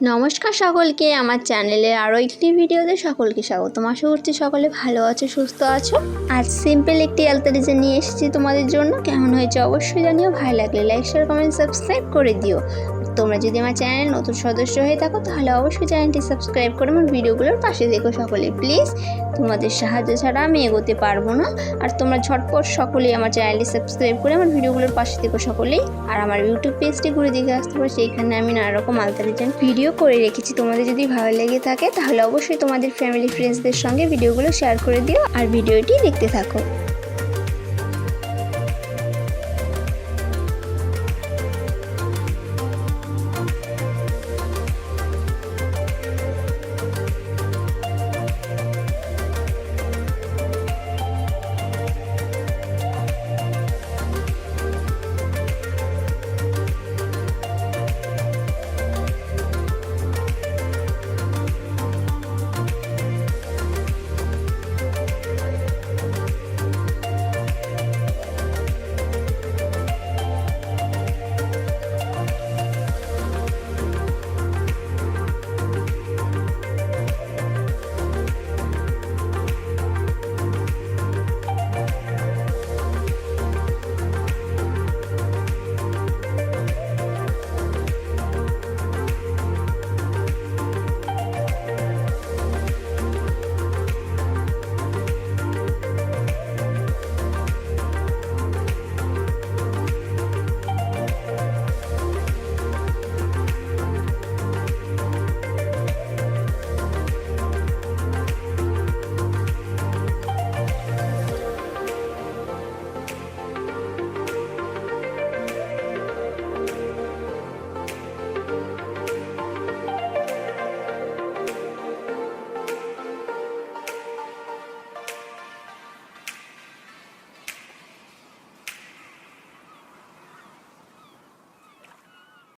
নমস্কার সকলকে, আমার চ্যানেলে আরও একটি ভিডিওতে সকলকে স্বাগত আশা করছি সকলে ভালো আছো, সুস্থ আছো। আজ সিম্পল একটি আলতা নিয়ে এসেছি তোমাদের জন্য। কেমন হয়েছে অবশ্যই জানিও, ভালো লাগলে লাইক শেয়ার কমেন্ট সাবস্ক্রাইব করে দিও। তোমরা যদি আমার চ্যানেল নতুন সদস্য হয়ে থাকো, তাহলে অবশ্যই চ্যানেলটি সাবস্ক্রাইব করে আমার ভিডিওগুলোর পাশে দেখো সকলে প্লিজ তোমাদের সাহায্য ছাড়া আমি এগোতে পারব না। আর তোমরা ঝটপট সকলেই আমার চ্যানেলটি সাবস্ক্রাইব করে আমার ভিডিওগুলোর পাশে দেখো সকলেই। আর আমার ইউটিউব পেজটি ঘুরে দেখে আসতে পারো, সেইখানে আমি নানা রকম আলতা ডিজাইন ভিডিও করে রেখেছি। তোমাদের যদি ভালো লেগে থাকে, তাহলে অবশ্যই তোমাদের ফ্যামিলি ফ্রেন্ডসদের সঙ্গে ভিডিওগুলো শেয়ার করে দিও আর ভিডিওটি দেখতে থাকো।